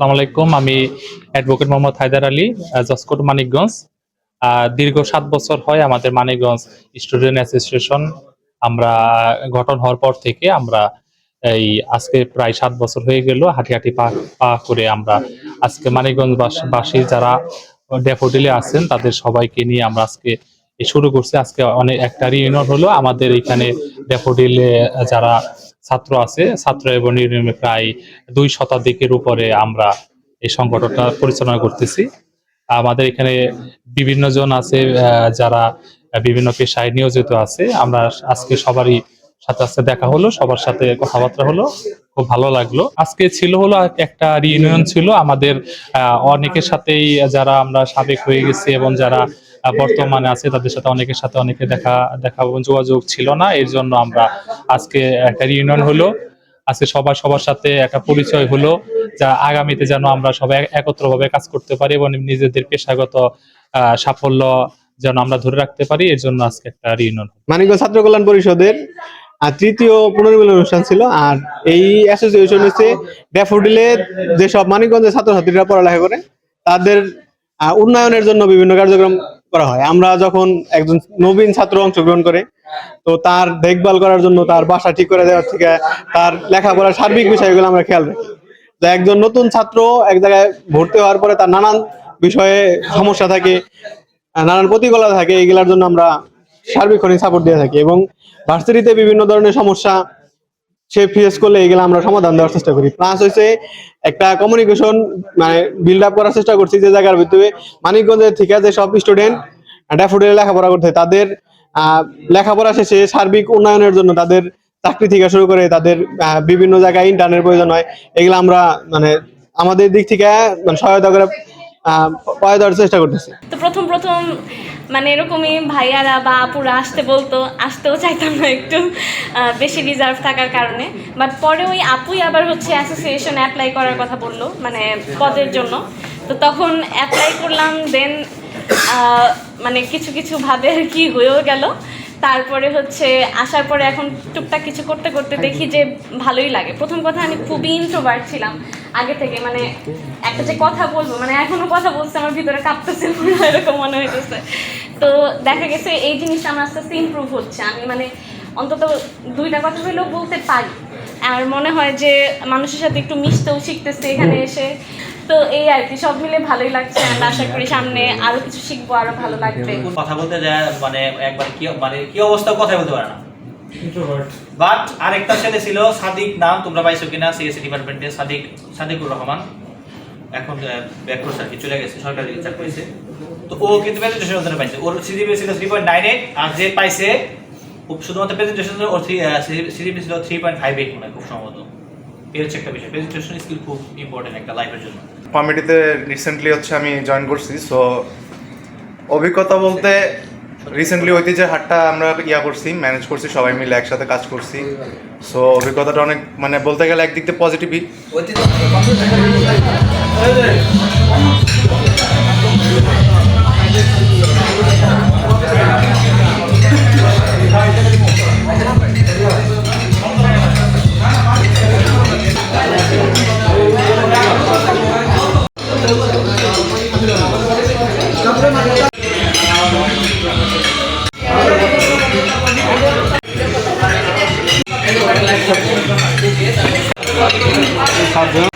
আসসালামু আলাইকুম, আমি অ্যাডভোকেট মোহাম্মদ হায়দার আলী জসকোট মানিকগঞ্জ। দীর্ঘ সাত বছর হয় আমাদের মানিকগঞ্জ স্টুডেন্ট অ্যাসোসিয়েশন আমরা গঠন হওয়ার পর থেকে আমরা এই আজকে প্রায় সাত বছর হয়ে গেল হাঁটি হাঁটি পা পা করে আমরা আজকে মানিকগঞ্জ বাসী যারা ড্যাফোডিলে আছেন, তাদের সবাইকে নিয়ে আমরা আজকে শুরু করছি। আজকে অনেক, একটা ইউনিয়ন হলো আমাদের এখানে ড্যাফোডিলে যারা ছাত্র আছে, ছাত্র এবং ইউনিয়নে প্রায় দুই শতাধিকের উপরে আমরা এই সংগঠনটা পরিচালনা করতেছি। আমাদের এখানে বিভিন্ন জন আছে যারা বিভিন্ন পেশায় নিয়োজিত আছে। আমরা আজকে সবারই সাথে আজকে দেখা হলো, সবার সাথে কথাবার্তা হলো, খুব ভালো লাগল। আজকে ছিল হলো একটা রিউনিয়ন ছিল। আমাদের অনেকের সাথেই যারা আমরা সাবেক হয়ে গেছি এবং যারা বর্তমানে আছে, তাদের সাথে অনেকের সাথে অনেকে দেখা দেখা যোগাযোগ ছিল না, এর জন্য আমরা আজকে একটা রিউনিয়ন হলো। আজকে সবার সবার সাথে একটা পরিচয় হলো, যা আগামীতে যেন আমরা সবাই একত্রভাবে কাজ করতে পারি এবং নিজেদের পেশাগত সাফল্য যেন আমরা ধরে রাখতে পারি, এর জন্য আজকে একটা রিউনিয়ন মানিকগঞ্জ ছাত্র কল্যাণ পরিষদের আর তৃতীয় পুনর্মিলন অনুষ্ঠান ছিল, আর এই অ্যাসোসিয়েশন হচ্ছে ড্যাফোডিলে, যেসব মানিকগঞ্জের ছাত্রছাত্রীরা পড়ালেখা করে, তাদের উন্নয়নের জন্য বিভিন্ন কার্যক্রম করা হয়। আমরা যখন একজন নবীন ছাত্র অংশগ্রহণ করে, তো তার দেখভাল করার জন্য তার বাসা ঠিক করে দেওয়ার থেকে তার লেখাপড়ার সার্বিক বিষয়গুলো আমরা খেয়াল রাখি। তো একজন নতুন ছাত্র এক জায়গায় ভর্তি হওয়ার পরে তার নানান বিষয়ে সমস্যা থাকে, নানান প্রতিকূলতা থাকে, এগুলার জন্য আমরা সার্বিক্ষণিক সাপোর্ট দিয়ে থাকি এবং ভার্সিটিতে বিভিন্ন ধরনের সমস্যা সে ফেস করলে এগুলো আমরা সমাধান দেওয়ার চেষ্টা করি। প্লাস হচ্ছে একটা কমিউনিকেশন মানে বিল্ড আপ করার চেষ্টা করছি যে জায়গার ভিতরে। মানিকগঞ্জের থেকে যে সব স্টুডেন্ট ড্যাফোডিলে লেখাপড়া করতে, তাদের লেখাপড়া শেষে সার্বিক উন্নয়নের জন্য তাদের চাকরি থেকে শুরু করে তাদের বিভিন্ন জায়গায় ইন্টার্নের প্রয়োজন হয়। এগুলো আমরা মানে আমাদের দিক থেকে মানে সহায়তা করে পাওয়া দেওয়ার চেষ্টা করতেছি। তো প্রথম প্রথম মানে এরকমই ভাইয়ারা বা আপুরা আসতে বলতো, আসতেও চাইতাম না একটু বেশি রিজার্ভ থাকার কারণে। বাট পরে ওই আপুই আবার হচ্ছে অ্যাসোসিয়েশন অ্যাপ্লাই করার কথা বলল মানে পদের জন্য। তো তখন অ্যাপ্লাই করলাম দেন মানে কিছু কিছু ভাবে আর কি হয়েও গেল। তারপরে হচ্ছে আসার পরে এখন টুকটাক কিছু করতে করতে দেখি যে ভালোই লাগে। প্রথম কথা আমি খুবই ইন্ট্রোভার্ট ছিলাম আগে থেকে মানে একটা যে কথা বলব মানে এখনও কথা বলতে আমার ভিতরে কাঁপতেছে এরকম মনে হইতেছে। তো দেখা গেছে এই জিনিসটা আমার আস্তে আস্তে ইমপ্রুভ হচ্ছে। আমি মানে অন্তত দুইটা কথা হলেও বলতে পারি। আর মনে হয় যে মানুষের সাথে একটু মিশতেও শিখতেছে এখানে এসে। তো এই আর কি সব মিলে ভালোই লাগছে আর আশা করি সামনে আরও কিছু শিখব আরও ভালো লাগবে। কথা বলতে যায় মানে একবার কি মানে কি অবস্থা কথা বলতে পারে না। বাট আরেকটা ছেলে ছিল সাদিক নাম তোমরা পাইছো কিনা সিএসসি ডিপার্টমেন্টে সাদিক সাদিকুর রহমান। এখন ব্যাক আর কি চলে গেছে সরকারি চাকরি পেয়েছে তো ও কিন্তু প্রেজেন্টেশন ওখানে পাইছে। ওর সিজিপি ছিল থ্রি পয়েন্ট নাইন এইট আর যে পাইছে ও শুধুমাত্র প্রেজেন্টেশন ওর সিজিপি ছিল থ্রি পয়েন্ট ফাইভ এইট মনে হয় খুব সম্ভবত। এর হচ্ছে একটা বিষয়। প্রেজেন্টেশন স্কিল খুব ইম্পর্টেন্ট একটা লাইফের জন্য। কমিটিতে রিসেন্টলি হচ্ছে আমি জয়েন করছি সো অভিজ্ঞতা বলতে রিসেন্টলি ঐতিহ্যের হাটটা আমরা ইয়া করছি ম্যানেজ করছি সবাই মিলে একসাথে কাজ করছি। সো অভিজ্ঞতাটা অনেক মানে বলতে গেলে একদিক দিয়ে পজিটিভই সাতজন।